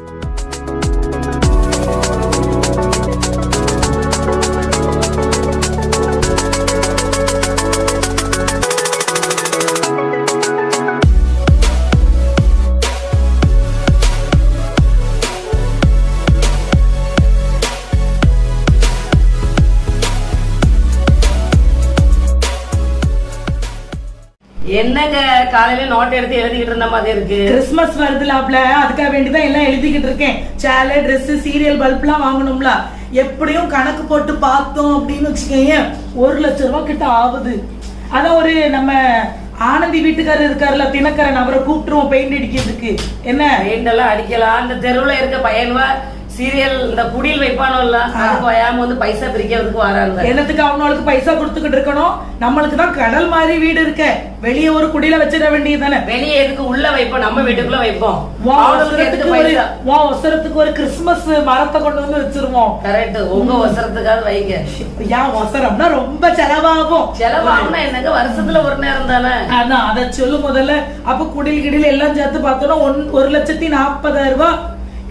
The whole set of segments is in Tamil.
என்னங்க காலையில நோட் எடுத்து எழுதிக்கிட்டு இருந்த மாதிரி இருக்கு. கிறிஸ்மஸ் வருதுலாப்ல. அதுக்காக வேண்டிதான் எல்லாம் எழுதிக்கிட்டு இருக்கேன். சேலை Dress சீரியல் பல்ப்லாம் வாங்கணும்ல. எப்படியும் கணக்கு போட்டு பார்த்தோம் அப்படின்னு வச்சுக்கோங்க ஒரு லட்ச ரூபாய் கிட்ட ஆகுது. அதான் ஒரு நம்ம ஆனந்தி வீட்டுக்காரர் இருக்காருல்ல தினக்கரன் அவரை கூப்பிட்டுருவோம் பெயிண்ட் அடிக்கிறதுக்கு. என்ன? பெயிண்ட் எல்லாம் அடிக்கலாம். இந்த தெருவுல இருக்க பையன்வா சீரியல் இந்த குடியில் வைப்பானோல்ல அதுக்கு வயாம வந்து பைசா பிரிக்கிறதுக்கு வராங்க. என்னத்துக்கு அவங்களுக்கு பைசா கொடுத்துக்கிட்டு இருக்கணும்? நம்மளுக்கு தான் கடல் மாதிரி வீடு இருக்க. வெளியே ஒரு குடியில வச்சிட வேண்டியது தானே வெளியே எதுக்கு உள்ள வைப்போம்? நம்ம வீட்டுக்குள்ள வைப்போம். எதுக்கு அவசரத்துக்கு ஒரு கிறிஸ்மஸ் மரத்தை கொண்டு வந்து வச்சிருவோம். கரெக்ட் உங்க அவசரத்துக்காவது வைங்க. ஏன் அவசரம்னா ரொம்ப செலவாகும். செலவாகும்னா என்னங்க? வருஷத்துல ஒரு நேரம் தானே? அதான் அதை சொல்லு முதல்ல. அப்ப குடில் கிடில் எல்லாம் சேர்த்து பார்த்தோம்னா ஒன் ஒரு லட்சத்தி நாற்பதாயிரம் ரூபாய்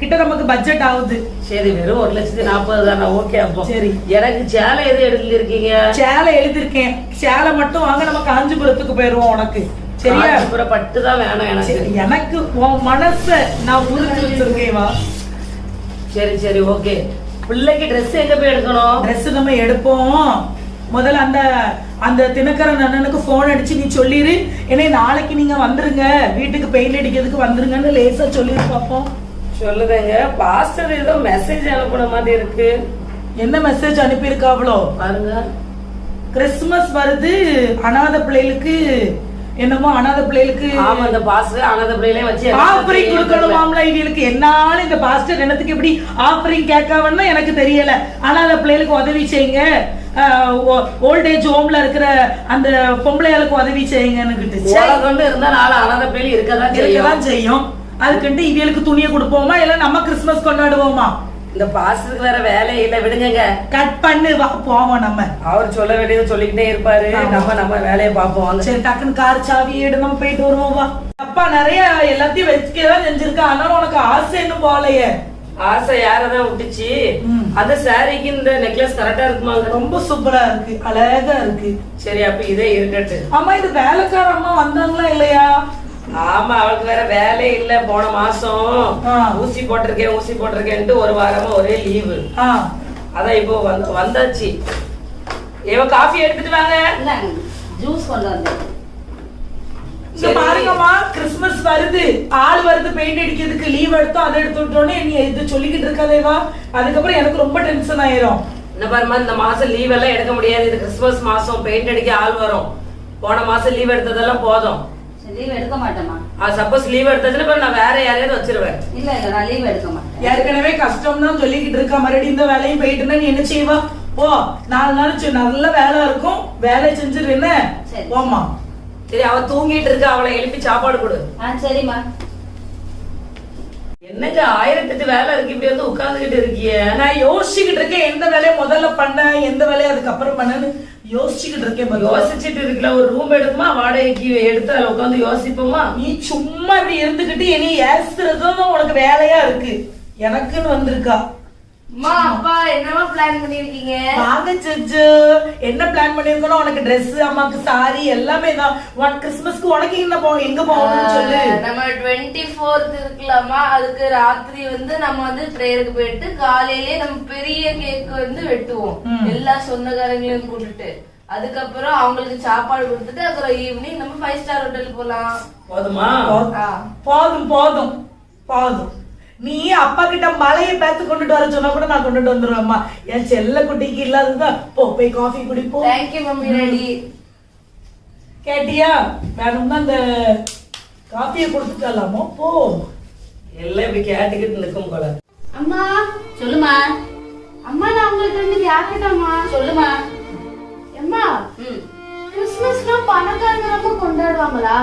கிட்ட நமக்கு பட்ஜெட் ஆகுது. சரி வெறும் ஒரு லட்சத்தி நாற்பது தானே. ஓகே அப்போ சரி. எனக்கு சேலை எது எழுதிருக்கீங்க சேலை எழுதிருக்கேன் சேலை மட்டும் வாங்க நம்ம காஞ்சிபுரத்துக்கு போயிருவோம் உனக்கு. சரியா? காஞ்சிபுரம் பட்டு தான் வேணும் எனக்கு. எனக்கு உன் மனச நான் உறுதி வச்சிருக்கேன் சரி சரி ஓகே பிள்ளைக்கு Dress எங்க போய் எடுக்கணும்? Dress நம்ம எடுப்போம். முதல்ல அந்த அந்த தினக்கரன் அண்ணனுக்கு ஃபோன் அடிச்சு நீ சொல்லிரு. ஏன்னா நாளைக்கு நீங்க வந்துருங்க. வீட்டுக்கு பெயிண்ட் அடிக்கிறதுக்கு வந்துருங்கன்னு லேசா சொல்லிரு பாப்போம். சொல்லுதேங்க. பாஸ்டர் ஏதோ மெசேஜ் அனுப்புன மாதிரி இருக்கு. என்ன மெசேஜ் அனுப்பியிருக்காவளோ பாருங்க. கிறிஸ்மஸ் வருது. அனாதை பிள்ளைகளுக்கு என்னமோ அனாதை பிள்ளைகளுக்கு ஆமா இந்த பாஸ்டர் அனாதை பிள்ளைகளே வச்சு ஆஃபரிங் கொடுக்கணுமாம்ல இவங்களுக்கு. என்னாலும் இந்த பாஸ்டர் என்னத்துக்கு எப்படி ஆஃபரிங் கேட்காவன்னு எனக்கு தெரியல. அனாதை பிள்ளைகளுக்கு உதவி செய்யுங்க. ஓல்டேஜ் ஹோம்ல இருக்கிற அந்த பொம்பளைகளுக்கு உதவி செய்யுங்கன்னு கொண்டு இருந்தா நாலு அனாதை பிள்ளை இருக்கதான் இருக்கதான் செய்யும். அதுக்குன்ட்டு இவங்களுக்கு துணியை கொடுப்போமா? இல்ல நம்ம கிறிஸ்மஸ் கொண்டாடுவோமா? இந்த பாஸ்டருக்கு வேற வேலை இல்ல விடுங்கங்க. கட் பண்ணு போவோம் நம்ம. அவர் சொல்ல வேண்டியது சொல்லிக்கிட்டே இருப்பாரு. நம்ம நம்ம வேலையை பார்ப்போம். சரி டக்குன்னு கார் சாவி எடு நம்ம போயிட்டு வருவோம் வா. அப்பா நிறைய எல்லாத்தையும் வச்சுக்கதான் செஞ்சிருக்கா? ஆனாலும் உனக்கு ஆசை இன்னும் போகலையே. ஆசை யாரதான் விட்டுச்சு. அந்த சாரிக்கு இந்த நெக்லஸ் கரெக்டா இருக்குமாங்க? ரொம்ப சூப்பரா இருக்கு அழகா இருக்கு. சரி அப்ப இதே இருக்கட்டு அம்மா இது வேலைக்கார அம்மா வந்தாங்களா இல்லையா? ஆமா அவளுக்கு வேற வேலை இல்ல. போன மாசம். ஊசி போட்டிருக்கேன் ஊசி போட்டிருக்கேன்ட்டு ஒரு வாரமா ஒரே லீவு அதான் இப்போ வந்து வந்தாச்சு. இவ காஃபி எடுத்துட்டு வாங்க. ஜூஸ் கொண்டு வந்தேன். இங்க. பாருங்கம்மா கிறிஸ்மஸ் வருது. ஆள் வருது பெயிண்ட் அடிக்கிறதுக்கு லீவ் எடுத்தோம் அதை எடுத்து விட்டோன்னே நீ இது சொல்லிக்கிட்டு இருக்காதேவா அதுக்கப்புறம் எனக்கு ரொம்ப டென்ஷன் ஆயிரும். இந்த பாருமா இந்த மாசம் லீவ் எல்லாம் எடுக்க முடியாது. இது கிறிஸ்துமஸ் மாசம் பெயிண்ட் அடிக்க ஆள் வரும். போன மாசம் லீவ் எடுத்ததெல்லாம் போதும். லீவ் எடுக்க மாட்டேம்மா. சப்போஸ் லீவ் எடுத்ததுல அப்புறம் நான் வேற யாரையாவது வச்சிருவேன். இல்ல இல்ல நான் லீவ் எடுக்க மாட்டேன். ஏற்கனவே கஷ்டம் தான் சொல்லிக்கிட்டு இருக்கா. மறுபடியும் இந்த வேலையும் போயிட்டுனா நீ என்ன செய்வா? ஓ நாலு நாள் நல்ல வேலை இருக்கும். வேலை செஞ்சிரு என்ன. ஓமா சரி அவ தூங்கிட்டு இருக்கா. அவளை எழுப்பி சாப்பாடு கொடு. ஆ சரிம்மா. என்னங்க ஆயிரத்தெட்டு வேலை இருக்கு இப்படி வந்து உட்கார்ந்துகிட்டு இருக்கிய? நான் யோசிச்சுக்கிட்டு இருக்கேன் எந்த வேலையை முதல்ல பண்ண எந்த வேலையை அதுக்கப்புறம் பண்ணன்னு யோசிச்சுக்கிட்டு இருக்கேன். யோசிச்சுட்டு இருக்கல ஒரு ரூம் எடுக்குமா வாடகைக்கு எடுத்து அதுல உட்காந்து யோசிப்போமா? நீ சும்மா இப்படி இருந்துகிட்டு இனி ஏசுறதும் உனக்கு வேலையா இருக்கு. எனக்குன்னு வந்திருக்கா. அம்மா அப்பா என்னமா பிளான் பண்ணிருக்கீங்க வாங்க செஞ்சு என்ன பிளான் பண்ணிருக்கணும் உனக்கு Dress அம்மாக்கு சாரி எல்லாமே தான் உன் கிறிஸ்மஸ்க்கு உனக்கு என்ன போ எங்க போகணும்னு சொல்லு. நம்ம டுவெண்ட்டி ஃபோர்த் இருக்கலாமா? அதுக்கு ராத்திரி வந்து நம்ம வந்து ப்ரேயருக்கு போயிட்டு காலையிலேயே நம்ம பெரிய கேக் வந்து வெட்டுவோம். எல்லா சொந்தக்காரங்களையும் கூட்டிட்டு. அதுக்கப்புறம் அவங்களுக்கு சாப்பாடு கொடுத்துட்டு அப்புறம் ஈவினிங் நம்ம ஃபைவ் ஸ்டார் ஹோட்டலுக்கு போலாம். போதுமா. போதும் போதும். போதும். நீ அப்பா கிட்ட மலையை பேத்து கொண்டுட்டு வர சொன்னா கூட நான் கொண்டுட்டு வந்துருவேம்மா என் செல்ல குட்டிக்கு இல்லாததுதான். போ போய் காஃபி குடிப்போம் தேங்க்யூ மம்மி ரெடி கேட்டியா? வேணும்னா அந்த காஃபியை கொடுத்துக்கலாமோ? போ. எல்லாம் இப்படி கேட்டுக்கிட்டு நிக்கும் போல. அம்மா சொல்லுமா. அம்மா நான் உங்களுக்கு வந்து கேட்கட்டாமா சொல்லுமா. அம்மா ம். கிறிஸ்மஸ்லாம் பணக்காரங்க ரொம்ப கொண்டாடுவாங்களா?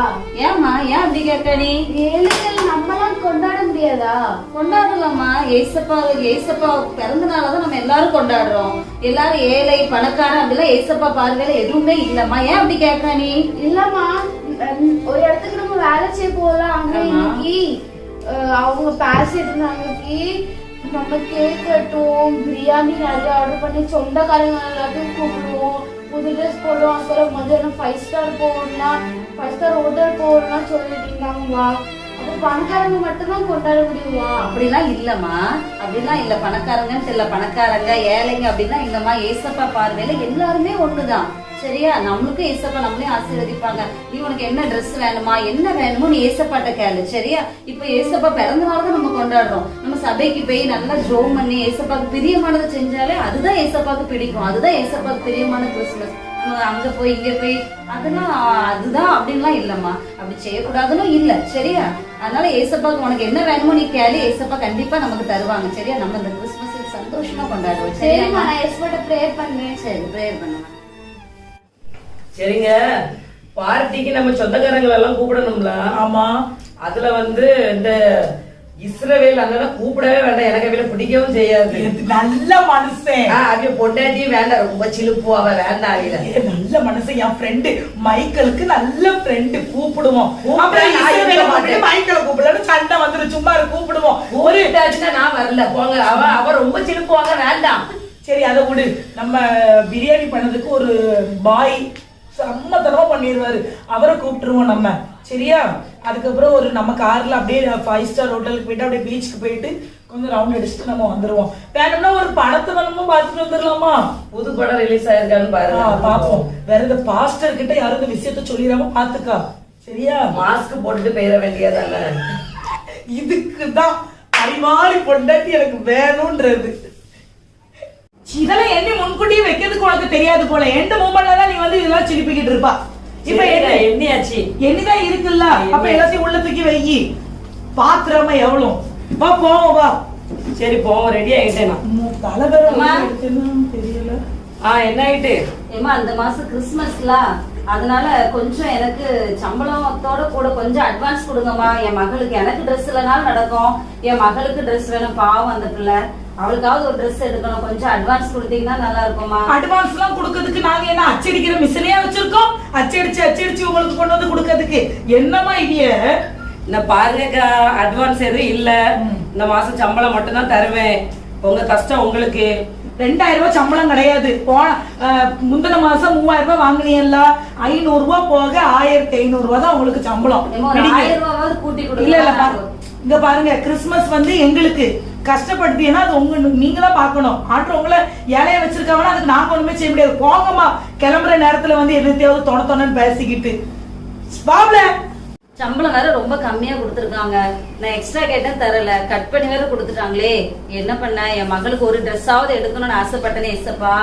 ஏம்மா ஏன் அப்படி கேட்க நீ? ஏழைகள் நம்மலாம் கொண்டாட முடியாதா? கொண்டாடலாமா ஏசப்பா ஏசப்பா பிறந்த நாளை தான் நம்ம எல்லாரும் கொண்டாடுறோம். எல்லாரும் ஏழை பணக்காரன் அப்படிலாம் ஏசப்பா பார்வையில எதுவுமே இல்லம்மா. ஏன் அப்படி கேட்க நீ? இல்லம்மா. ஒரு இடத்துக்கு நம்ம வேலை செய்ய போகலாம். அங்க. இன்னைக்கு அவங்க பேசிட்டு இருந்தாங்க நம்ம கேக் வெட்டுவோம். பிரியாணி நிறைய ஆர்டர் பண்ணி சொந்தக்காரங்க எல்லாத்தையும் கூப்பிடுவோம். புது ட்ரெஸ் போடுவோம் அப்புறம் மதியானம் ஃபைவ் ஸ்டார் போகணும்னா ஃபைவ் ஸ்டார் ஹோட்டல் போகணும்னா சொல்லிட்டு இருந்தாங்கம்மா. அப்போ பணக்காரங்க மட்டும்தான் கொண்டாட முடியுமா அப்படிலாம் இல்லைம்மா. அப்படிலாம் இல்லை. பணக்காரங்கன்னு தெரியல. பணக்காரங்க ஏழைங்க அப்படின்னா இல்லைம்மா ஏசப்பா பார்வையில் எல்லாருமே ஒண்ணுதான். சரியா? நம்மளுக்கும் ஏசப்பா நம்மளே ஆசீர்வதிப்பாங்க. நீ உனக்கு என்ன ட்ரெஸ் வேணுமா? என்ன வேணுமோ நீ ஏசப்பாட்ட கேளு. சரியா? இப்ப ஏசப்பா பிறந்த நாள் தான் நம்ம கொண்டாடுறோம். நம்ம சபைக்கு போய் நல்லா ஜோம் பண்ணி ஏசப்பாக்கு பிரியமானதை செஞ்சாலே அதுதான் ஏசப்பாக்கு பிடிக்கும். அதுதான் ஏசப்பாக்கு பிரியமான கிறிஸ்துமஸ். நம்ம அங்க போய் இங்க போய் அதெல்லாம் அதுதான் அப்படின்லாம் இல்லம்மா. அப்படி செய்யக்கூடாதுன்னு இல்ல சரியா? அதனால ஏசப்பாக்கு உனக்கு என்ன வேணுமோ நீ கேளு ஏசப்பா கண்டிப்பா நமக்கு தருவாங்க சரியா? நம்ம இந்த கிறிஸ்துமஸ் சந்தோஷமா கொண்டாடுவோம் சரிம்மா சரியா நான் எஸ்பட்ட ப்ரேயர் பண்ணேன் சரி ப்ரேயர் பண்ணுமா சரிங்க. பார்ட்டிக்கு நம்ம சொந்தக்காரங்களை எல்லாம் கூப்பிடணும்ல? ஆமா. அதுல வந்து இந்த இஸ்ரவேல் அண்ணனை கூப்பிடவே வேண்டாம். எனக்கு அவளை பிடிக்கவும் செய்யாது. நல்ல மனுஷன். ஆ, அவ பொண்டாட்டியும் வேண்டாம். ரொம்ப சிலுப்பு. அவ வேண்டாம் அவள. நல்ல மனுஷன். என் ஃப்ரெண்டு மைக்கேலுக்கு நல்ல ஃப்ரெண்டு கூப்பிடுவோம். மைக்கேல கூப்பிடலன்னு சண்டை வந்துரு சும்மா கூப்பிடுவோம். ஒரு நான் வரல. போங்க. அவ அவ ரொம்ப சிலுப்புவாங்க வேண்டாம். சரி அதை விடு. நம்ம பிரியாணி பண்ணதுக்கு ஒரு பாய் சம்மத்தனமா பண்ணிடுவாரு அவரை கூப்பிட்டுருவோம் நம்ம. சரியா? அதுக்கப்புறம் ஒரு நம்ம கார்ல அப்படியே ஃபைவ் ஸ்டார் ஹோட்டலுக்கு போயிட்டு அப்படியே பீச்சுக்கு போயிட்டு கொஞ்சம் ரவுண்ட் அடிச்சுட்டு நம்ம வந்துருவோம். வேணும்னா ஒரு படத்தை வேணுமோ பார்த்துட்டு வந்துடலாமா புது படம் ரிலீஸ் ஆயிருக்கான்னு பாருங்க. பாப்போம் வேற இந்த பாஸ்டர் கிட்ட யாரும் இந்த விஷயத்த சொல்லிடாம பாத்துக்கா சரியா? மாஸ்க் போட்டுட்டு போயிட வேண்டியதானே? இதுக்கு தான் அறிவாளி பொண்டாட்டி எனக்கு வேணும்ன்றது. இதெல்லாம் எண்ணி முன்கூட்டியே வைக்கிறதுக்கு உனக்கு தெரியாது போல. எந்த மூமெண்ட்ல தான் நீ வந்து இதெல்லாம் சிரிப்பிக்கிட்டு இருப்பா? இப்ப என்ன எண்ணியாச்சு? எண்ணிதான் இருக்குல்ல. அப்ப எல்லாத்தையும் உள்ள தூக்கி வையி பாத்திரமா எவ்வளவு? வா போவோம் வா. சரி போவோம் ரெடி ஆயிட்டேன் நான். உம், தலை வேற அம்மா. எடுத்துன்னு தெரியல. ஆ என்ன ஆயிட்டு? ஏமா அந்த மாசம் கிறிஸ்மஸ்ல அதனால கொஞ்சம் எனக்கு சம்பளத்தோட கூட கொஞ்சம் அட்வான்ஸ் கொடுங்கம்மா. என் மகளுக்கு எனக்கு ட்ரெஸ் இல்லைனாலும் நடக்கும். என் மகளுக்கு ட்ரெஸ் வேணும் பாவம் அந்த பிள்ளை. அவளுக்காவது ஒரு ட்ரெஸ் எடுக்கணும். கொஞ்சம் அட்வான்ஸ் கொடுத்தீங்கன்னா நல்லா இருக்கும்மா அட்வான்ஸ் எல்லாம் கொடுக்கறதுக்கு நாங்க என்ன அச்சடிக்கிற மிஷினையா வச்சிருக்கோம்? அச்சடிச்சு அச்சடிச்சு உங்களுக்கு கொண்டு வந்து கொடுக்கறதுக்கு. என்னமா இடிய இந்த பாருங்கக்கா அட்வான்ஸ் எதுவும் இல்ல. இந்த மாசம் சம்பளம் மட்டும் தான் தருவேன் உங்க கஷ்டம் உங்களுக்கு. ரெண்டாயிரம் ரூபாய் சம்பளம் கிடையாது. போன முந்தின மாசம் மூவாயிரம் ரூபாய் வாங்கினீங்கல்ல. ஐநூறு ரூபாய் போக ஆயிரத்தி ஐநூறு ரூபாய் தான் உங்களுக்கு சம்பளம். இல்ல இல்ல இங்க பாருங்க கிறிஸ்மஸ் வந்து எங்களுக்கு கஷ்டப்படுத்தீங்கன்னா அது உங்க நீங்க தான் பார்க்கணும். ஆட்ரு உங்களை ஏழைய வச்சிருக்காங்கன்னா அதுக்கு நாங்க ஒண்ணுமே செய்ய முடியாது. போங்கம்மா. கிளம்புற நேரத்துல வந்து என்னத்தையாவது தொண தொணன்னு பேசிக்கிட்டு. பாப்ல சம்பளம் வேற ரொம்ப கம்மியா கொடுத்துருக்காங்க. நான் எக்ஸ்ட்ரா கேட்டேன் தரல. கட் பண்ணி வேற கொடுத்துட்டாங்களே. என்ன பண்ண? என் மகளுக்கு ஒரு ட்ரெஸ்ஸாவது எடுக்கணும்னு ஆசைப்பட்டனே எஸ்ஸப்பா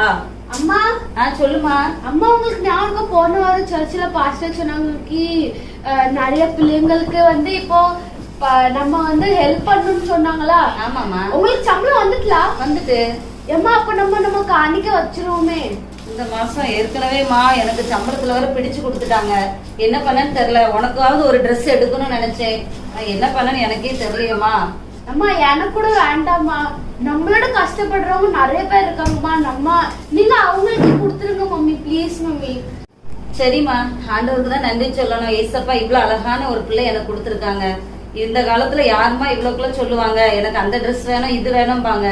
அம்மா. ஆ சொல்லுமா. அம்மா உங்களுக்கு ஞாபகம் போன வாரம் சர்ச்சில் பாஸ்டர் சொன்னாங்க நிறைய பிள்ளைங்களுக்கு வந்து இப்போ நம்ம வந்து ஹெல்ப் பண்ணணும்னு சொன்னாங்களா? ஆமாமா உங்களுக்கு சம்பளம் வந்துட்டலா வந்துட்டு. ஏம்மா அப்ப நம்ம நம்ம காணிக்க வச்சிருவோமே. இந்த மாசம் ஏற்கனவேமா எனக்கு சம்பளத்துல வேற பிடிச்சு கொடுத்துட்டாங்க. என்ன பண்ணேன்னு தெரியல. உனக்காவது ஒரு Dress எடுக்கணும்னு நினைச்சேன். நான் என்ன பண்ணேன்னு எனக்கே தெரியலையேம்மா. அம்மா எனக்கு கூட வேண்டாம்மா. நம்மளோட கஷ்டப்படுறவங்க நிறைய பேர் இருக்காங்கம்மா. நம்ம நீங்க அவங்களுக்கு கொடுத்துருங்க மம்மி. Please mummy. சரிம்மா. ஆண்டவருக்கு தான் நன்றி சொல்லணும். ஏசப்பா இவ்வளவு அழகான ஒரு பிள்ளை எனக்கு கொடுத்துருக்காங்க. இந்த காலத்துல யாருமா இவ்வளவுக்குள்ள சொல்லுவாங்க? எனக்கு அந்த Dress வேணும் இது வேணும்பாங்க.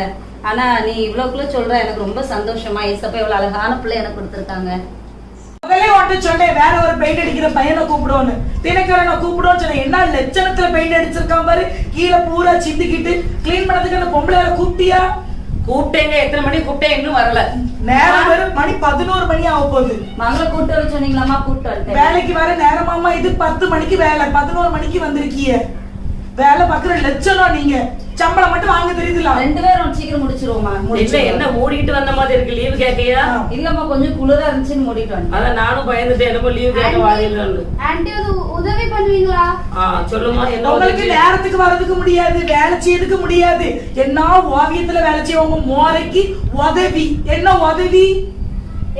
ஆனா நீ இவ்வளவுக்குள்ள சொல்ற எனக்கு ரொம்ப சந்தோஷமா. ஏசப்பா இவ்வளவு அழகான பிள்ளை எனக்கு கொடுத்துருக்காங்க. முதல்ல உன்கிட்ட சொன்னேன் வேற ஒரு பெயிண்ட் அடிக்கிற பையனை கூப்பிடுவோன்னு. தினக்கரனை கூப்பிடுவோன்னு சொன்னேன். என்ன லட்சணத்துல பெயிண்ட் அடிச்சிருக்கான் பாரு. கீழே பூரா சிந்திக்கிட்டு க்ளீன் பண்ணதுக்கு அந்த பொம்பளை கூப்பிட்டியா? கூப்பிட்டேங்க. எத்தனை மணி கூப்பிட்டேன்? இன்னும் வரல. நேரம் வரும் மணி பதினோரு மணி ஆக போகுது. மகளை கூட்டு வர சொன்னீங்களாமா கூட்டு வேலைக்கு வர நேரமாமா இது பத்து மணிக்கு வேலை. பதினோரு மணிக்கு வந்திருக்கீங்க வேலை பாக்குற லட்சணம் நீங்க. சம்பளம் மட்டும் வாங்க தெரியுதுல ரெண்டு பேரும் சீக்கிரம் முடிச்சிருவோமா. இல்ல. என்ன மூடிட்டு வந்த மாதிரி இருக்கு? லீவு கேட்கையா இல்லம்மா கொஞ்சம் குளிரா இருந்துச்சுன்னு மூடிட்டு வந்தேன் அதான் நானும் பயந்துட்டேன். என்னமோ லீவு கேட்க வாழின்னு ஆன்ட்டி ஒரு உதவி பண்ணுவீங்களா? ஆ சொல்லுமா என்ன உங்களுக்கு உதவி? நேரத்துக்கு வர்றதுக்கு முடியாது வேலை செய்யறதுக்கு முடியாது. என்ன ஓவியத்துல வேலை செய்யவங்க மோரைக்கு உதவி? என்ன உதவி?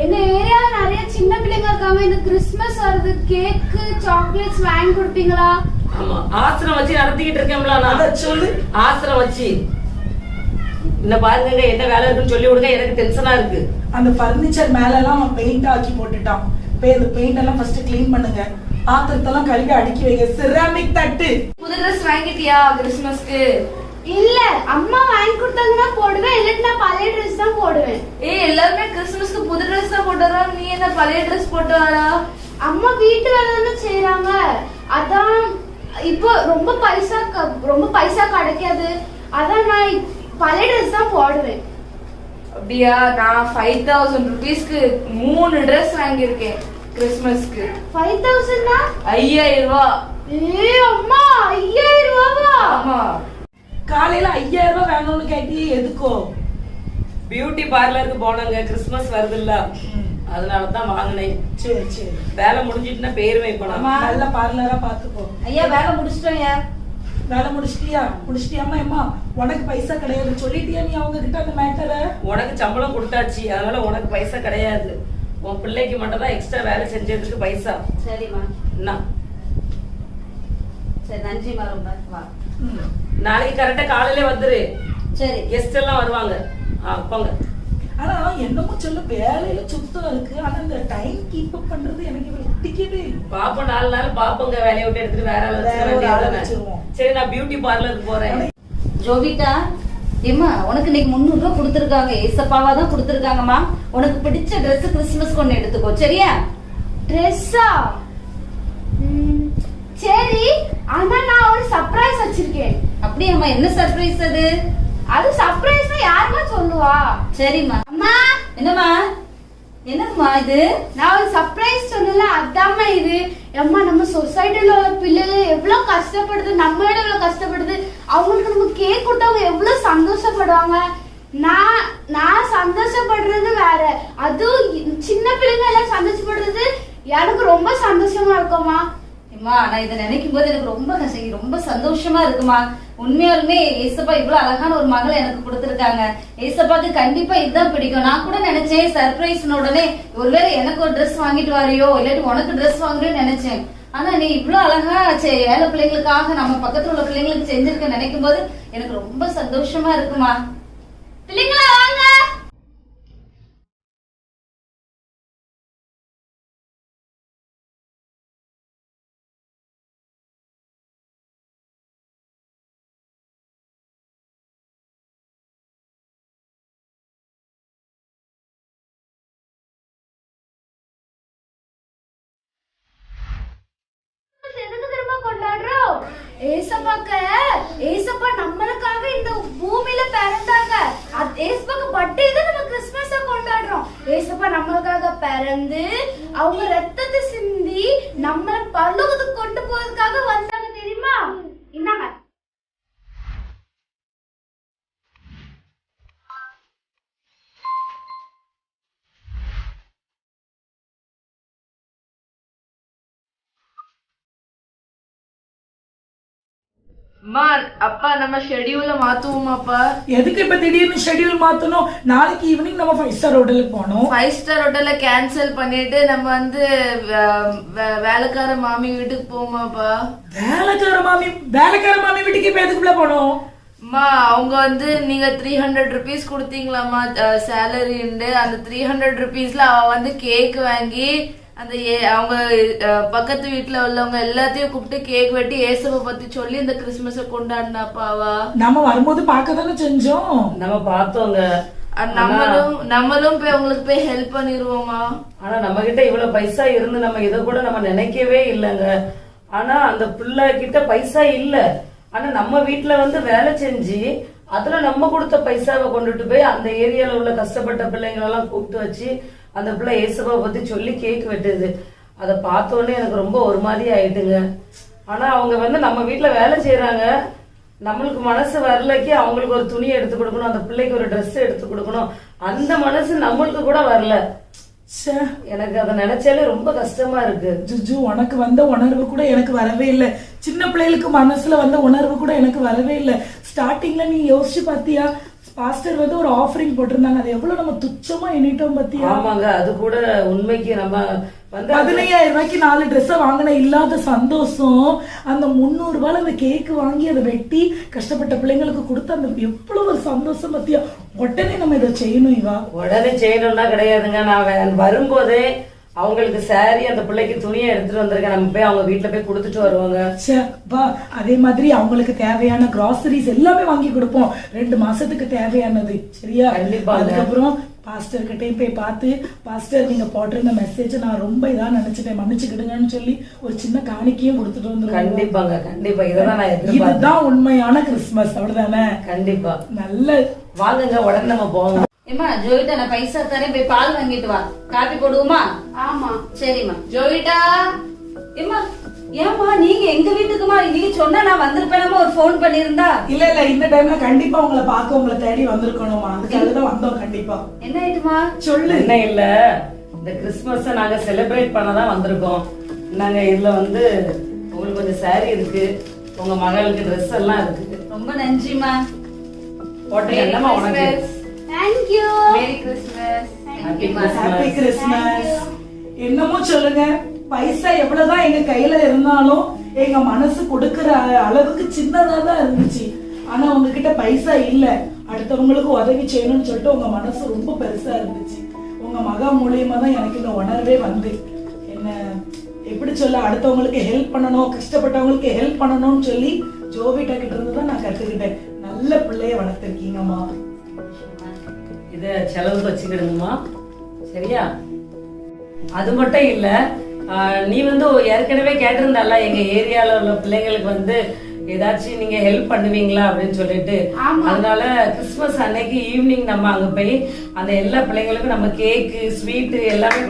எங்க ஏரியால நிறைய சின்ன பிள்ளைங்க இருக்காங்க. இந்த கிறிஸ்மஸ் வருது கேக்கு சாக்லேட்ஸ் வாங்கி கொடுப்பீங்களா? ஆமா. ஆசிரம் வச்சு நடத்திக்கிட்டு இருக்கேன்ல நான் சொல்லு. ஆசிரம் வச்சு. இந்த பாருங்க என்ன வேலை இருக்குன்னு சொல்லி விடுங்க எனக்கு டென்ஷனா இருக்கு. அந்த பர்னிச்சர் மேல எல்லாம் அவன் பெயிண்ட் ஆக்கி போட்டுட்டான். போய் அந்த பெயிண்ட் எல்லாம் ஃபர்ஸ்ட் க்ளீன் பண்ணுங்க. பாத்திரத்தெல்லாம் கழுவி அடுக்கி வைங்க. செராமிக் தட்டு. புது ட்ரெஸ் வாங்கிட்டியா கிறிஸ்மஸ்க்கு இல்ல அம்மா வாங்கி கொடுத்தாங்கன்னா போடுவேன் இல்லாட்டி நான் பழைய ட்ரெஸ் தான் போடுவேன். ஏய் எல்லாருமே கிறிஸ்மஸ்க்கு புது ட்ரெஸ் தான் போட்டு வரோம் நீ என்ன பழைய ட்ரெஸ் போட்டு வரா அம்மா வீட்டு வேலை தானே செய்யறாங்க அதான் இப்போ ரொம்ப பைசா ரொம்ப பைசா கிடைக்காது. அதான் நான் பழைய ட்ரெஸ் தான் போடுவேன். அப்படியா? நான் ஃபைவ் தௌசண்ட் ருபீஸ்க்கு மூணு ட்ரெஸ் வாங்கியிருக்கேன் கிறிஸ்மஸ்க்கு. ஃபைவ் தௌசண்ட் தான் ஐயாயிரம் ரூபாய் ஏ அம்மா ஐயாயிரம் ரூபாவா? ஆமா. காலையில ஐயாயிரம் ரூபாய் வேணும்னு கேட்டி எதுக்கோ? பியூட்டி பார்லருக்கு போனங்க கிறிஸ்மஸ் வருதுல்ல. அதனால தான் வாங்கினேன். சரி சரி வேலை முடிஞ்சிட்டுனா பேர் வைப்போம் ஆமா. நல்ல பார்லரா பாத்துக்கோ ஐயா வேலை முடிச்சிட்டோம் வேலை முடிச்சிட்டியா? முடிச்சிட்டியாமா அம்மா உனக்கு பைசா கிடையாது. சொல்லிட்டியா நீ அவங்க கிட்ட அந்த மேட்டரை? உனக்கு சம்பளம் கொடுத்தாச்சு. அதனால உனக்கு பைசா கிடையாது. உன் பிள்ளைக்கு மட்டும் தான் எக்ஸ்ட்ரா வேலை செஞ்சதுக்கு பைசா. சரிம்மா. என்ன சரி நன்றிம்மா ரொம்ப. வா. நாளைக்கு கரெக்டா காலையில வந்துரு. சரி. கெஸ்ட் எல்லாம் வருவாங்க. ஆ போங்க. ஆனா என்னமோ சொல்ல வேலையில சுத்தம் இருக்கு. ஆனா இந்த டைம் கீப் அப் பண்றது எனக்கு இல்லை. பாப்போம் நாலு நாள் பாப்போங்க. வேலையை விட்டு எடுத்துட்டு வேற. வச்சிருவோம். சரி நான் பியூட்டி பார்லருக்கு போறேன். ஜோவிட்டா ஏம்மா உனக்கு இன்னைக்கு முந்நூறு ரூபாய் கொடுத்துருக்காங்க. ஏசப்பாவா தான் கொடுத்துருக்காங்கம்மா. உனக்கு பிடிச்ச Dress கிறிஸ்மஸ்க்கு ஒன்று எடுத்துக்கோ சரியா? ட்ரெஸ்ஸா சரி. ஆனா நான் ஒரு சர்ப்ரைஸ் வச்சிருக்கேன். அப்படியாம்மா என்ன சர்ப்ரைஸ் அது? அது சர்ப்ரைஸ்னா யாருமா சொல்லுவா? சரிம்மா. அம்மா! என்னம்மா? என்னதும்மா இது? நான் ஒரு சர்ப்ரைஸ் சொன்னல அதாம்மா இது. அம்மா நம்ம சொசைட்டில உள்ள பிள்ளைகள் எவ்வளவு கஷ்டப்படுது நம்ம விட எவ்வளவு கஷ்டப்படுது அவங்களுக்கு நம்ம கேக் கொடுத்தவங்க எவ்வளவு சந்தோஷப்படுவாங்க? நான் நான் சந்தோஷப்படுறது வேற. அதுவும் சின்ன பிள்ளைங்க எல்லாம் சந்தோஷப்படுறது எனக்கு ரொம்ப சந்தோஷமா இருக்கும்மா. அம்மா நான் இதை நினைக்கும் போது எனக்கு ரொம்ப ரொம்ப சந்தோஷமா இருக்குமா உண்மையாலுமே ஏசப்பா இவ்வளவு அழகான ஒரு மகளை எனக்கு கொடுத்துருக்காங்க. ஏசப்பாக்கு கண்டிப்பா இதுதான் பிடிக்கும். நான் கூட நினைச்சேன் சர்ப்ரைஸ் உடனே ஒருவேளை எனக்கு ஒரு ட்ரெஸ் வாங்கிட்டு வரையோ இல்லாட்டி உனக்கு ட்ரெஸ் வாங்குறேன்னு நினைச்சேன். ஆனா நீ இவ்வளவு அழகா ஏழை பிள்ளைங்களுக்காக நம்ம பக்கத்துல உள்ள பிள்ளைங்களுக்கு செஞ்சிருக்க நினைக்கும் போது எனக்கு ரொம்ப சந்தோஷமா இருக்குமா? பிள்ளைங்களா வாங்க! ஏசப்பாக்க. ஏசப்பா நம்மளுக்காக இந்த பூமியில பிறந்தாங்க. அது ஏசப்பாக்கு பர்த்டே தான் நம்ம கிறிஸ்மஸ கொண்டாடுறோம். ஏசப்பா நம்மளுக்காக பிறந்து அவங்க ரத்தத்தை சிந்தி நம்மளை பரலோகத்துக்கு கொண்டு போறதுக்காக வந்து அம்மா அப்பா நம்ம ஷெடியூல மாத்துவோமாப்பா எதுக்கு இப்ப திடீர்னு ஷெட்யூல் மாத்தணும்? நாளைக்கு ஈவினிங் நம்ம ஃபைவ் ஸ்டார் ஹோட்டலுக்கு போனோம் ஃபைவ் ஸ்டார் ஹோட்டல்ல கேன்சல் பண்ணிட்டு நம்ம வந்து வேலைக்கார மாமி வீட்டுக்கு போவோமாப்பா வேலைக்கார மாமி வேலைக்கார மாமி வீட்டுக்கு இப்ப எதுக்குள்ள போனோம் அம்மா அவங்க வந்து நீங்க த்ரீ ஹண்ட்ரட் ருபீஸ் கொடுத்தீங்களாம்மா சேலரிண்டு அந்த த்ரீ ஹண்ட்ரட் ருபீஸ்ல அவ வந்து கேக் வாங்கி அந்த ஏ- அவங்க அஹ், பக்கத்து வீட்டுல உள்ளவங்க எல்லாத்தையும் கூப்பிட்டு கேக் வெட்டி ஏசப்ப பத்தி சொல்லி இந்த கிறிஸ்மஸ கொண்டாடினாப்பாவா? நம்ம வரும்போது பார்க்க தானே செஞ்சோம். நம்ம பார்த்தோங்க. நம்மளும் நம்மளும் போய் அவங்களுக்கு போய் ஹெல்ப் பண்ணிருவோமா? ஆனா நம்ம கிட்ட இவ்வளவு பைசா இருந்து நம்ம இதை கூட நம்ம நினைக்கவே இல்லைங்க. ஆனா அந்த பிள்ளை கிட்ட பைசா இல்ல. ஆனா நம்ம வீட்ல வந்து வேலை செஞ்சு அதுல நம்ம கொடுத்த பைசாவை கொண்டுட்டு போய் அந்த ஏரியால உள்ள கஷ்டப்பட்ட பிள்ளைங்களை எல்லாம் கூப்பிட்டு வச்சு அந்த பிள்ளை இயேசுவை பத்தி சொல்லி கேக் வெட்டுது. அதை பார்த்த உடனே எனக்கு ரொம்ப ஒரு மாதிரி ஆயிட்டுங்க ஆனா அவங்க வந்து நம்ம வீட்ல வேலை செய்யறாங்க நம்மளுக்கு மனசு வரலைக்கு அவங்களுக்கு ஒரு துணி எடுத்து கொடுக்கணும் அந்த பிள்ளைக்கு ஒரு Dress எடுத்து கொடுக்கணும். அந்த மனசு நம்மளுக்கு கூட வரல. எனக்கு அதை நினைச்சாலே ரொம்ப கஷ்டமா இருக்கு. ஜுஜு உனக்கு வந்த உணர்வு கூட எனக்கு வரவே இல்லை. சின்ன பிள்ளைகளுக்கு மனசுல வந்த உணர்வு கூட எனக்கு வரவே இல்லை. ஸ்டார்டிங்ல நீ யோசிச்சு பாத்தியா பாஸ்டர் வந்து ஒரு ஆஃபரிங் போட்டிருந்தாங்க. அது எவ்வளவு நம்ம துச்சமா எண்ணிட்டோம் பாத்தியா? ஆமாங்க. அது கூட உண்மைக்கு நம்ம வந்து பதினையாயிரம் ரூபாய்க்கு நாலு ட்ரெஸ்ஸை வாங்கின இல்லாத சந்தோஷம். அந்த முந்நூறு ரூபாயில அந்த கேக்கு வாங்கி அதை வெட்டி கஷ்டப்பட்ட பிள்ளைங்களுக்கு கொடுத்து அந்த எவ்வளவு ஒரு சந்தோஷம் பத்தியா? உடனே நம்ம இதை செய்யணும் இவா. உடனே செய்யணும்னா கிடையாதுங்க. நான் வரும்போதே அவங்களுக்கு saree அந்த பிள்ளைக்கு துணியை எடுத்துட்டு வந்திருக்கேன். நம்ம போய் அவங்க வீட்டுல போய் கொடுத்துட்டு வருவாங்க. அதே மாதிரி அவங்களுக்கு தேவையான கிராசரிஸ் எல்லாமே வாங்கி கொடுப்போம். ரெண்டு மாசத்துக்கு தேவையானது சரியா? கண்டிப்பாங்க. அதுக்கப்புறம் பாஸ்டர் கிட்டயும் போய் பார்த்து பாஸ்டர் நீங்க போட்டிருந்த மெசேஜ் நான் ரொம்ப இதா நினைச்சிட்டேன். மன்னிச்சுக்கிடுங்கன்னு சொல்லி ஒரு சின்ன காணிக்கையும் கொடுத்துட்டு வந்துருவோம். கண்டிப்பாங்க கண்டிப்பா. நான் எதிர்பார்த்தேன் இதுதான் உண்மையான கிறிஸ்மஸ் அவ்வளவுதானே? கண்டிப்பா. நல்ல வாங்குங்க உடனே நம்ம போவோம். ஏமா ஜோயிட்ட நான் பைசா தரேன் போய் பால் வாங்கிட்டு வா. காப்பி போடுவோமா? ஆமா. சரிம்மா. ஜோவிட்டா ஏமா ஏமா நீங்க எங்க வீட்டுக்குமா? நீங்க சொன்னா நான் வந்திருப்பேனமா ஒரு ஃபோன் பண்ணிருந்தா இல்ல இல்ல இந்த டைம்ல கண்டிப்பா உங்களை பார்க்க உங்களை தேடி வந்திருக்கணுமா அதுக்காக தான் வந்தோம் கண்டிப்பா. என்ன ஆயிட்டுமா? சொல்லு. என்ன இல்ல. இந்த கிறிஸ்மஸ நாங்க செலிப்ரேட் பண்ண தான் வந்திருக்கோம். நாங்க இதுல வந்து உங்களுக்கு கொஞ்சம் saree இருக்கு. உங்க மகளுக்கு ட்ரெஸ் எல்லாம் இருக்கு. ரொம்ப நன்றிமா போட்டு என்னமா உனக்கு? Thank you merry Christmas happy Christmas என்னமோ சொல்லுங்க பைசா எவ்வளவுதான் எங்க கையில இருந்தாலும் எங்க மனசு கொடுக்கிற அளவுக்கு சின்னதா தான் இருந்துச்சு. ஆனா உங்ககிட்ட பைசா இல்ல. அடுத்தவங்களுக்கு உதவி செய்யணும்னு சொல்லிட்டு உங்க மனசு ரொம்ப பெருசா இருந்துச்சு. உங்க மகா மூலியமா தான் எனக்கு இந்த உணர்வே வந்து. என்ன எப்படி சொல்ல அடுத்தவங்களுக்கு ஹெல்ப் பண்ணணும் கஷ்டப்பட்டவங்களுக்கு ஹெல்ப் பண்ணணும்னு சொல்லி ஜோவிட்ட கிட்ட இருந்து தான் நான் கத்துக்கிட்டேன். நல்ல பிள்ளைய வளர்த்துருக்கீங்கம்மா. இத செலவுக்கு வச்சுக்கிடுங்கம்மா சரியா? அது மட்டும் இல்லை ஆஹ், நீ வந்து ஏற்கனவே கேட்டிருந்தால எங்க ஏரியால உள்ள பிள்ளைங்களுக்கு வந்து ஏதாச்சும் நீங்க ஹெல்ப் பண்ணுவீங்களா அப்படின்னு சொல்லிட்டு. அதனால கிறிஸ்மஸ் அன்னைக்கு ஈவினிங் நம்ம அங்க போய் அந்த எல்லா பிள்ளைங்களுக்கும் நம்ம கேக்கு ஸ்வீட் எல்லாமே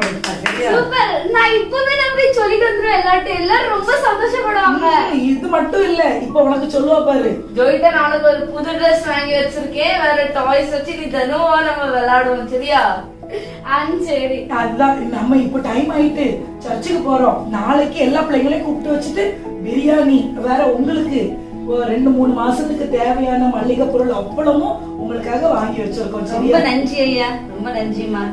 சூப்பர் நான் இப்பவே நான் போய் சொல்லிட்டு வந்துருவேன் எல்லார்ட்டும் எல்லாரும் ரொம்ப சந்தோஷப்படுவாங்க. இது மட்டும் இல்ல. இப்ப உனக்கு சொல்லுவா பாரு. ஜோவிட்டா நான் உனக்கு ஒரு புது ட்ரெஸ் வாங்கி வச்சிருக்கேன். வேற டாய்ஸ் வச்சு நீ தினமும் நம்ம விளையாடுவோம் சரியா? சரி. அதுதான் நம்ம இப்ப டைம் ஆயிட்டு சர்ச்சுக்கு போறோம். நாளைக்கு எல்லா பிள்ளைங்களையும் கூப்பிட்டு வச்சுட்டு பிரியாணி வேற உங்களுக்கு ரெண்டு மூணு மாசத்துக்கு தேவையான மளிகை பொருள் அவ்வளவும் உங்களுக்காக வாங்கி வச்சிருக்கோம் ரொம்ப நன்றி ஐயா. ரொம்ப நன்றிமா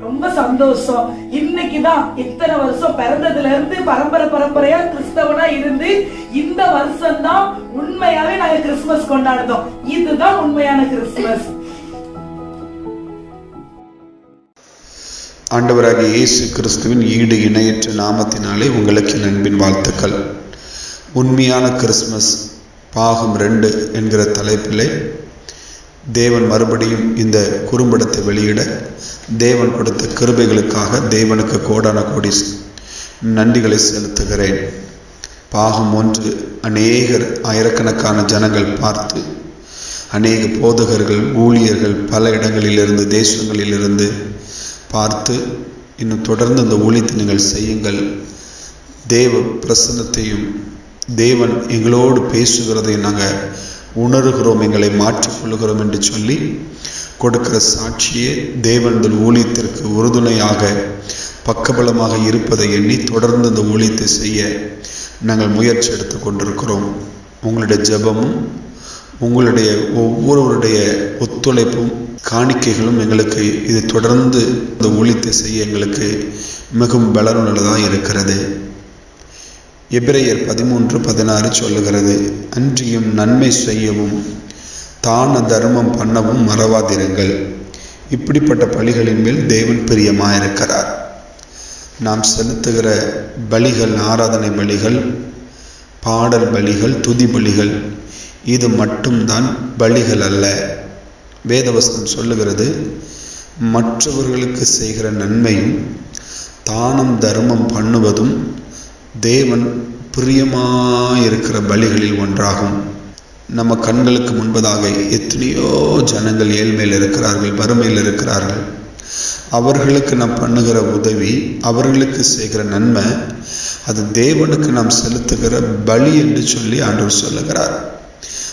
ரொம்ப சந்தோஷம். இன்னைக்குதான் இத்தனை வருஷம் பிறந்ததுல இருந்து பரம்பரை பரம்பரையா கிறிஸ்தவனா இருந்து இந்த வருஷம் தான் உண்மையாவே நாங்க கிறிஸ்துமஸ் கொண்டாடுறோம். இதுதான் உண்மையான கிறிஸ்துமஸ். ஆண்டவராகிய இயேசு கிறிஸ்துவின் ஈடு இணையற்ற நாமத்தினாலே உங்களுக்கு நண்பின் வாழ்த்துக்கள். உண்மையான கிறிஸ்மஸ் பாகம் ரெண்டு என்கிற தலைப்பிலே தேவன் மறுபடியும் இந்த குறும்படத்தை வெளியிட தேவன் கொடுத்த கிருபைகளுக்காக தேவனுக்கு கோடான கோடி நன்றிகளை செலுத்துகிறேன். பாகம் ஒன்று அநேகர் ஆயிரக்கணக்கான ஜனங்கள் பார்த்து அநேக போதகர்கள் ஊழியர்கள் பல இடங்களிலிருந்து தேசங்களிலிருந்து பார்த்து இன்னும் தொடர்ந்து அந்த ஊழியத்தை நீங்கள் செய்யுங்கள். தேவ பிரசன்னத்தையும் தேவன் எங்களோடு பேசுகிறதையும் நாங்கள் உணர்கிறோம். எங்களை மாற்றிக்கொள்கிறோம் என்று சொல்லி கொடுக்கிற சாட்சியே தேவன் இந்த ஊழியத்திற்கு உறுதுணையாக பக்கபலமாக இருப்பதை எண்ணி தொடர்ந்து இந்த ஊழியத்தை செய்ய நாங்கள் முயற்சி எடுத்து கொண்டிருக்கிறோம். உங்களுடைய ஜெபமும் உங்களுடைய ஒவ்வொருவருடைய ஒத்துழைப்பும் காணிக்கைகளும் எங்களுக்கு இது தொடர்ந்து இந்த ஒழித்து செய்ய எங்களுக்கு மிகவும் பலனுள்ளதாக இருக்கிறது. எபிரேயர் பதிமூன்று பதினாறு சொல்லுகிறது அன்றியும் நன்மை செய்யவும் தான தர்மம் பண்ணவும் மறவாதிருங்கள். இப்படிப்பட்ட பலிகளின் மேல் தேவன் பிரியமாயிருக்கிறார். நாம் செலுத்துகிற பலிகள் ஆராதனை பலிகள் பாடல் பலிகள் துதி பலிகள் இது மட்டும்தான் பலிகள் அல்ல. வேதவசனம் சொல்லுகிறது மற்றவர்களுக்கு செய்கிற நன்மையும் தானம் தர்மம் பண்ணுவதும் தேவன் பிரியமாயிருக்கிற பலிகளில் ஒன்றாகும். நம்ம கண்களுக்கு முன்பதாக எத்தனையோ ஜனங்கள் ஏழ்மையில் இருக்கிறார்கள் வறுமையில் இருக்கிறார்கள். அவர்களுக்கு நாம் பண்ணுகிற உதவி அவர்களுக்கு செய்கிற நன்மை அது தேவனுக்கு நாம் செலுத்துகிற பலி என்று சொல்லி ஆண்டவர் சொல்லுகிறார்.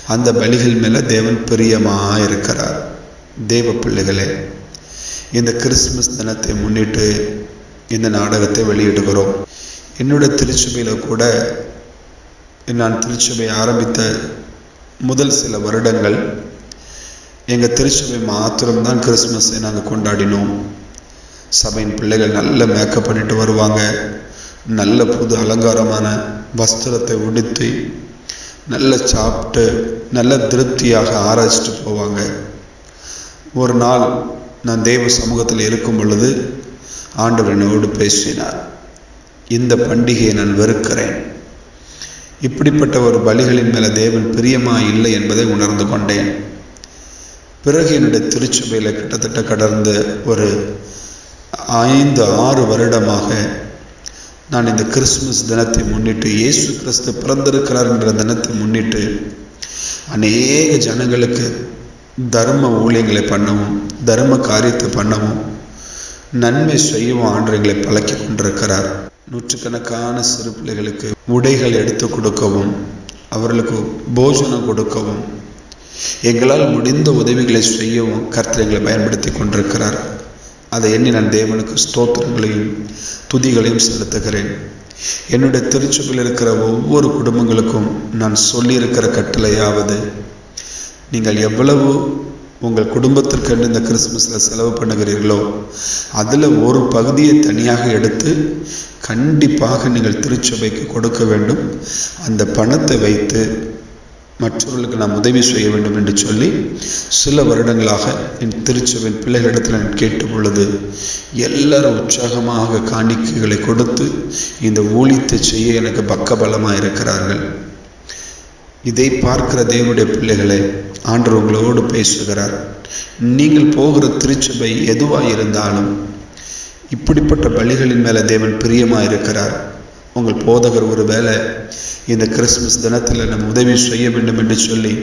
அந்த பலிகள் மேலே தேவன் பிரியமாக இருக்கிறார் தேவ பிள்ளைகளே இந்த கிறிஸ்துமஸ் தினத்தை முன்னிட்டு இந்த நாடகத்தை வெளியிடுகிறோம். என்னோட திருச்சபையில் கூட நான் திருச்சபை ஆரம்பித்த முதல் சில வருடங்கள் எங்கள் திருச்சபை மாத்திரம்தான் கிறிஸ்மஸை நாங்கள் கொண்டாடினோம். சபையின் பிள்ளைகள் நல்ல மேக்கப் பண்ணிட்டு வருவாங்க. நல்ல புது அலங்காரமான வஸ்திரத்தை உடுத்தி நல்ல சாப்பிட்டு நல்ல திருப்தியாக ஆராய்ச்சிட்டு போவாங்க. ஒரு நாள் நான் தெய்வ சமூகத்தில் இருக்கும் பொழுது ஆண்டவர் என்னோடு பேசினார். இந்த பண்டிகையை நான் வெறுக்கிறேன். இப்படிப்பட்ட ஒரு பலிகளின் மேலே தேவன் பிரியமா இல்லை என்பதை உணர்ந்து கொண்டேன். பிறகு என்னுடைய திருச்சபையில் கிட்டத்தட்ட கடந்த ஒரு ஐந்து ஆறு வருடமாக நான் இந்த கிறிஸ்துமஸ் தினத்தை முன்னிட்டு இயேசு கிறிஸ்து பிறந்திருக்கிறார் என்ற தினத்தை முன்னிட்டு அநேக ஜனங்களுக்கு தர்ம ஊழியங்களை பண்ணவும் தர்ம காரியத்தை பண்ணவும் நன்மை செய்யவும் ஆண்டவர்களை பழக்கி கொண்டிருக்கிறார். நூற்றுக்கணக்கான சிறு பிள்ளைகளுக்கு உடைகள் எடுத்து கொடுக்கவும் அவர்களுக்கு போஜனம் கொடுக்கவும் எங்களால் முடிந்த உதவிகளை செய்யவும் கர்த்தர் எங்களை பயன்படுத்தி கொண்டிருக்கிறார். அதை எண்ணி நான் தேவனுக்கு ஸ்தோத்திரங்களையும் துதிகளையும் செலுத்துகிறேன். என்னுடைய திருச்சபையில் இருக்கிற ஒவ்வொரு குடும்பங்களுக்கும் நான் சொல்லியிருக்கிற கட்டளையாவது நீங்கள் எவ்வளவு உங்கள் குடும்பத்திற்கென்று இந்த கிறிஸ்மஸில் செலவு பண்ணுகிறீர்களோ அதில் ஒரு பகுதியை தனியாக எடுத்து கண்டிப்பாக நீங்கள் திருச்சபைக்கு கொடுக்க வேண்டும். அந்த பணத்தை வைத்து மற்றவர்களுக்கு நாம் உதவி செய்ய வேண்டும் என்று சொல்லி சில வருடங்களாக என் திருச்சபையின் பிள்ளைகளிடத்தில் நான் கேட்ட பொழுது எல்லாரும் உற்சாகமாக காணிக்கைகளை கொடுத்து இந்த ஊழித்தை செய்ய எனக்கு பக்கபலமாக இருக்கிறார்கள். இதை பார்க்கிற தேவனுடைய பிள்ளைகளை ஆண்டவர் உங்களோடு பேசுகிறார். நீங்கள் போகிற திருச்சபை எதுவாக இருந்தாலும் இப்படிப்பட்ட பலிகளின் மேலே தேவன் பிரியமாக இருக்கிறார் உங்கள் போதகர் ஒரு வேலை இந்த கிறிஸ்மஸ் தினத்தில் நம்ம உதவி செய்ய வேண்டும் என்று சொல்லி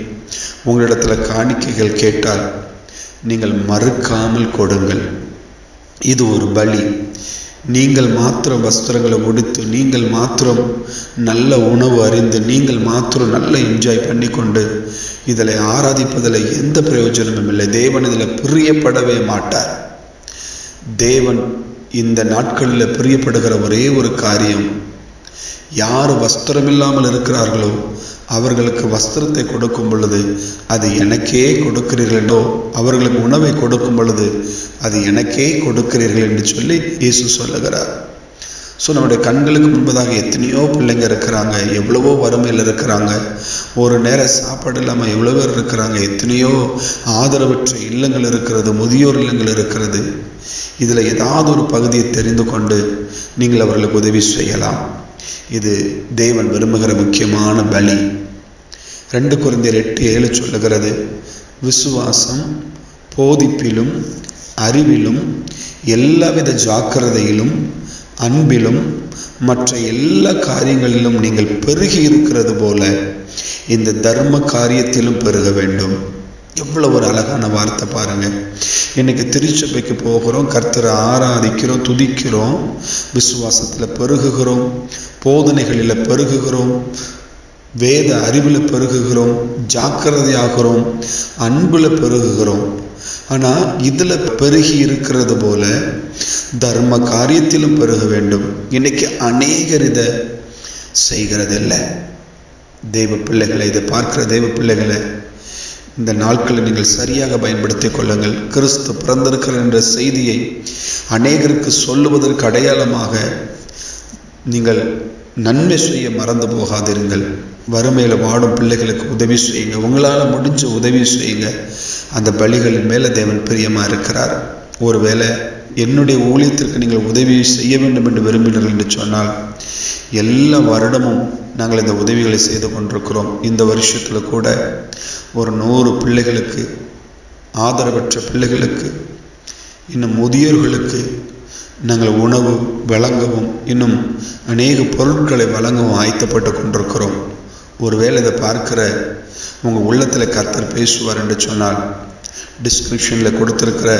உங்களிடத்தில் காணிக்கைகள் கேட்டால் நீங்கள் மறுக்காமல் கொடுங்கள். இது ஒரு பலி. நீங்கள் மாத்திரம் வஸ்திரங்களை உடுத்து நீங்கள் மாத்திரம் நல்ல உணவு அறிந்து நீங்கள் மாத்திரம் நல்ல என்ஜாய் பண்ணிக்கொண்டு இதில் ஆராதிப்பதில் எந்த பிரயோஜனமும் இல்லை. தேவன் இதில் பிரியப்படவே மாட்டார். தேவன் இந்த நாட்களில் பிரியப்படுகிற ஒரே ஒரு காரியம் யார் வஸ்திரமில்லாமல் இருக்கிறார்களோ அவர்களுக்கு வஸ்திரத்தை கொடுக்கும் பொழுது அது எனக்கே கொடுக்கிறீர்களோ அவர்களுக்கு உணவை கொடுக்கும் பொழுது அது எனக்கே கொடுக்கிறீர்கள் என்று சொல்லி இயேசு சொல்லுகிறார். ஸோ நம்முடைய கண்களுக்கு முன்பதாக எத்தனையோ பிள்ளைங்க இருக்கிறாங்க எவ்வளவோ வறுமையில் இருக்கிறாங்க ஒரு நேரம் சாப்பாடு இல்லாமல் எவ்வளோ பேர் இருக்கிறாங்க எத்தனையோ ஆதரவற்ற இல்லங்கள் இருக்கிறது முதியோர் இல்லங்கள் இருக்கிறது. இதில் ஏதாவது ஒரு பகுதியை தெரிந்து கொண்டு நீங்கள் அவர்களுக்கு உதவி செய்யலாம். இது தேவன் விரும்புகிற முக்கியமான பலி. ரெண்டு குறைந்தர் எட்டு ஏழு சொல்லுகிறது விசுவாசம் போதிப்பிலும் அறிவிலும் எல்லாவித ஜாக்கிரதையிலும் அன்பிலும் மற்ற எல்லா காரியங்களிலும் நீங்கள் பெருகி இருக்கிறது போல இந்த தர்ம காரியத்திலும் பெருக வேண்டும். எவ்வளோ ஒரு அழகான வார்த்தை பாருங்கள் இன்றைக்கி திருச்சபைக்கு போகிறோம் கர்த்தரை ஆராதிக்கிறோம் துதிக்கிறோம் விசுவாசத்தில் பெருகுகிறோம் போதனைகளில் பெருகுகிறோம் வேத அறிவில் பெருகுகிறோம் ஜாக்கிரதையாகிறோம் அன்பில் பெருகுகிறோம். ஆனால் இதில் பெருகி இருக்கிறது போல தர்ம காரியத்திலும் பெருக வேண்டும். இன்னைக்கு அநேகர் இதை செய்கிறதில்லை. தெய்வ பிள்ளைகளை இதை பார்க்குற தெய்வ பிள்ளைகளை இந்த நாட்களை நீங்கள் சரியாக பயன்படுத்திக் கொள்ளுங்கள். கிறிஸ்து பிறந்திருக்கிறார் என்ற செய்தியை அநேகருக்கு சொல்லுவதற்கு அடையாளமாக நீங்கள் நன்மை செய்ய மறந்து போகாதிருங்கள். வறுமையில் வாடும் பிள்ளைகளுக்கு உதவி செய்யுங்க. உங்களால் முடிஞ்ச உதவி செய்யுங்க. அந்த பலிகளின் மேலே தேவன் பிரியமாக இருக்கிறார். ஒருவேளை என்னுடைய ஊழியத்திற்கு நீங்கள் உதவி செய்ய வேண்டும் என்று விரும்பினீர்கள் என்று சொன்னால் எல்லா வருடமும் நாங்கள் இந்த உதவிகளை செய்து கொண்டிருக்கிறோம். இந்த வருஷத்தில் கூட ஒரு நூறு பிள்ளைகளுக்கு ஆதரவற்ற பிள்ளைகளுக்கு இன்னும் முதியோர்களுக்கு நாங்கள் உணவு வழங்கவும் இன்னும் அநேக பொருட்களை வழங்கவும் ஆயத்தப்பட்டு கொண்டிருக்கிறோம். ஒருவேளை இதை பார்க்கிற உங்கள் உள்ளத்தில் கத்தர் பேசுவார் என்று சொன்னால் டிஸ்கிரிப்ஷனில் கொடுத்துருக்கிற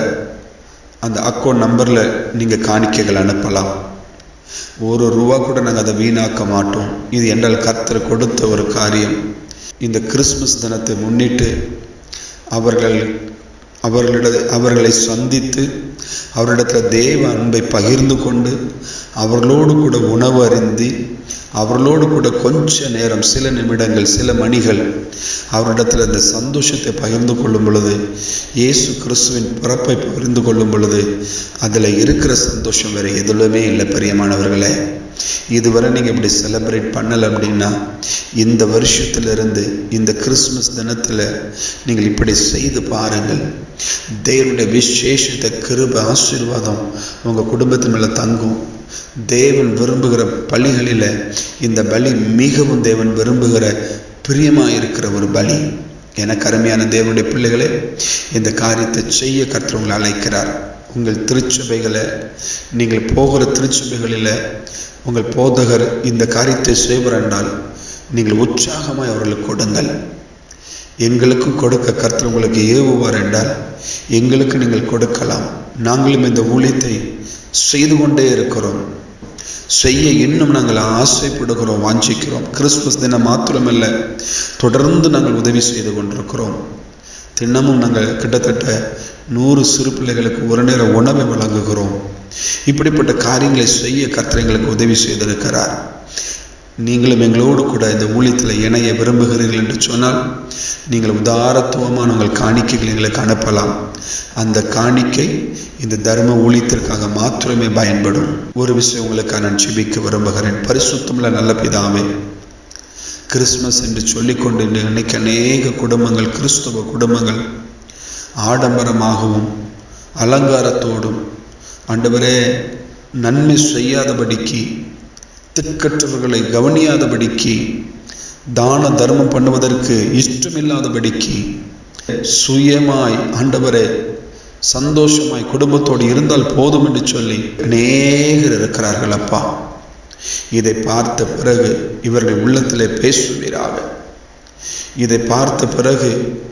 அந்த அக்கௌண்ட் நம்பரில் நீங்கள் காணிக்கைகள் அனுப்பலாம். ஒரு ரூபா கூட நாங்கள் அதை வீணாக்க மாட்டோம். இது என்றால் கத்தர் கொடுத்த ஒரு காரியம். இந்த கிறிஸ்மஸ் தினத்தை முன்னிட்டு அவர்கள் அவர்களிட அவர்களை சந்தித்து அவரிடத்தில் தேவ அன்பை பகிர்ந்து கொண்டு அவர்களோடு கூட உணவு அருந்தி அவர்களோடு கூட கொஞ்ச நேரம் சில நிமிடங்கள் சில மணிகள் அவரிடத்தில் இந்த சந்தோஷத்தை பகிர்ந்து கொள்ளும் பொழுது இயேசு கிறிஸ்துவின் பிறப்பை பகிர்ந்து கொள்ளும் பொழுது அதில் இருக்கிற சந்தோஷம் வேறு எதுலுமே இல்லை பெரியமானவர்களே. இதுவரை நீங்கள் இப்படி செலப்ரேட் பண்ணலை அப்படின்னா இந்த வருஷத்திலிருந்து இந்த கிறிஸ்மஸ் தினத்தில் நீங்கள் இப்படி செய்து பாருங்கள். தேவனுடைய விசேஷத்தை கிருப ஆசீர்வாதம் உங்கள் குடும்பத்தின் மேலே தங்கும். தேவன் விரும்புகிற பலிகளில் இந்த பலி மிகவும் தேவன் விரும்புகிற பிரியமாக இருக்கிற ஒரு பலி. எனக்கு அருமையான தேவனுடைய பிள்ளைகளே இந்த காரியத்தை செய்ய கர்த்தர் அழைக்கிறார். உங்கள் திருச்சபைகளை நீங்கள் போகிற திருச்சபைகளில் உங்கள் போதகர் இந்த காரியத்தை செய்வார் என்றால் நீங்கள் உற்சாகமாய் அவர்களுக்கு கொடுங்கள். எங்களுக்கும் கொடுக்க கர்த்தர் உங்களுக்கு ஏவுவார் என்றால் எங்களுக்கு நீங்கள் கொடுக்கலாம். நாங்களும் இந்த ஊழியத்தை செய்து கொண்டே இருக்கிறோம். செய்ய இன்னும் நாங்கள் ஆசைப்படுகிறோம் வாஞ்சிக்கிறோம். கிறிஸ்துமஸ் தினம் மாத்திரமல்ல தொடர்ந்து நாங்கள் உதவி செய்து கொண்டிருக்கிறோம். தினமும் நாங்கள் கிட்டத்தட்ட நூறு சிறு பிள்ளைகளுக்கு ஒரு நேர உணவை வழங்குகிறோம். இப்படிப்பட்ட காரியங்களை செய்ய கர்த்தர் எங்களுக்கு உதவி செய்திருக்கிறார். நீங்களும் எங்களோடு கூட இந்த ஊழியத்தில் இணைய விரும்புகிறீர்கள் என்று சொன்னால் நீங்கள் உதாரத்துவமான உங்கள் காணிக்கைகள் எங்களுக்கு அனுப்பலாம். அந்த காணிக்கை இந்த தர்ம ஊழியத்திற்காக மாத்திரமே பயன்படும். ஒரு விஷயம் உங்களுக்கு நான் சிபிக்க விரும்புகிறேன். பரிசுத்தமில்ல நல்ல பிதாவே கிறிஸ்மஸ் என்று சொல்லிக்கொண்டு இன்னைக்கு அநேக குடும்பங்கள் கிறிஸ்துவ குடும்பங்கள் ஆடம்பரமாகவும் அலங்காரத்தோடும் ஆண்டவரே நன்மை செய்யாதபடிக்கு திக்கற்றவர்களை கவனியாதபடிக்கு தான தர்மம் பண்ணுவதற்கு இஷ்டமில்லாதபடிக்கு சுயமாய் ஆண்டவரே சந்தோஷமாய் குடும்பத்தோடு இருந்தால் போதும் என்று சொல்லி அநேகர் இருக்கிறார்கள் அப்பா. இதை பார்த்த பிறகு இவர்கள் உள்ளத்திலே பேசுவீராக. இதை பார்த்த பிறகு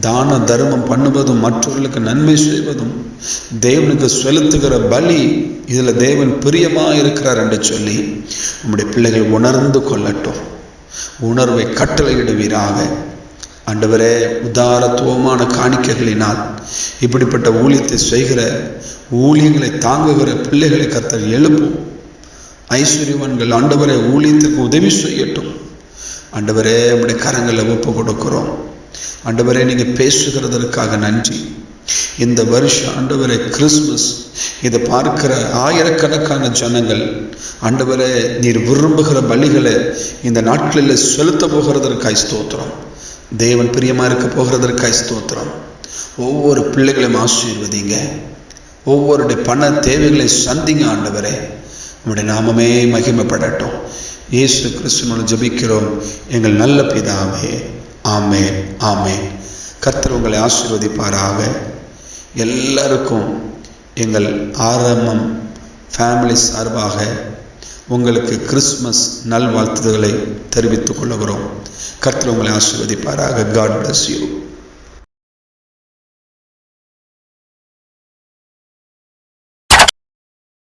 தான தர்மம் பண்ணுவதும் மற்றவர்களுக்கு நன்மை செய்வதும் தேவனுக்கு செலுத்துகிற பலி இதில் தேவன் பிரியமாக இருக்கிறார் என்று சொல்லி நம்முடைய பிள்ளைகள் உணர்ந்து கொள்ளட்டும். உணர்வை கட்டளையிடுவீராக. ஆண்டவரே உதாரத்துவமான காணிக்கைகளினால் இப்படிப்பட்ட ஊழியத்தை செய்கிற ஊழியங்களை தாங்குகிற பிள்ளைகளை கத்தல் எழுப்பும். ஐஸ்வர்யவான்கள் ஆண்டவரை ஊழியத்திற்கு உதவி செய்யட்டும். ஆண்டவரே நம்முடைய கரங்களில் ஒப்பு கொடுக்குறோம். ஆண்டவரே நீங்கள் பேசுகிறதற்காக நன்றி. இந்த வருஷம் ஆண்டவரே கிறிஸ்மஸ் இதை பார்க்கிற ஆயிரக்கணக்கான ஜனங்கள் ஆண்டவரே நீர் விரும்புகிற பலிகளை இந்த நாட்களில் செலுத்த போகிறதற்காய் ஸ்தோத்திரம். தேவன் பிரியமாக இருக்க போகிறதற்காய் ஸ்தோத்திரம். ஒவ்வொரு பிள்ளைகளையும் ஆசீர்வதிங்க. ஒவ்வொருடைய பண தேவைகளை சந்திங்க ஆண்டவரே. உங்களுடைய நாமமே மகிமைப்படட்டும். இயேசு கிறிஸ்துவனுள் ஜெபிக்கிறோம். எங்கள் நல்ல பிதாவே ஆமேன் ஆமேன். கர்த்தர் உங்களை ஆசீர்வதிப்பாராக. எல்லாருக்கும் எங்கள் ஆரம்பம் ஃபேமிலி சார்பாக உங்களுக்கு கிறிஸ்மஸ் நல்வாழ்த்துதல்களை தெரிவித்துக் கொள்கிறோம். கர்த்தர் உங்களை ஆசீர்வதிப்பாராக. God bless you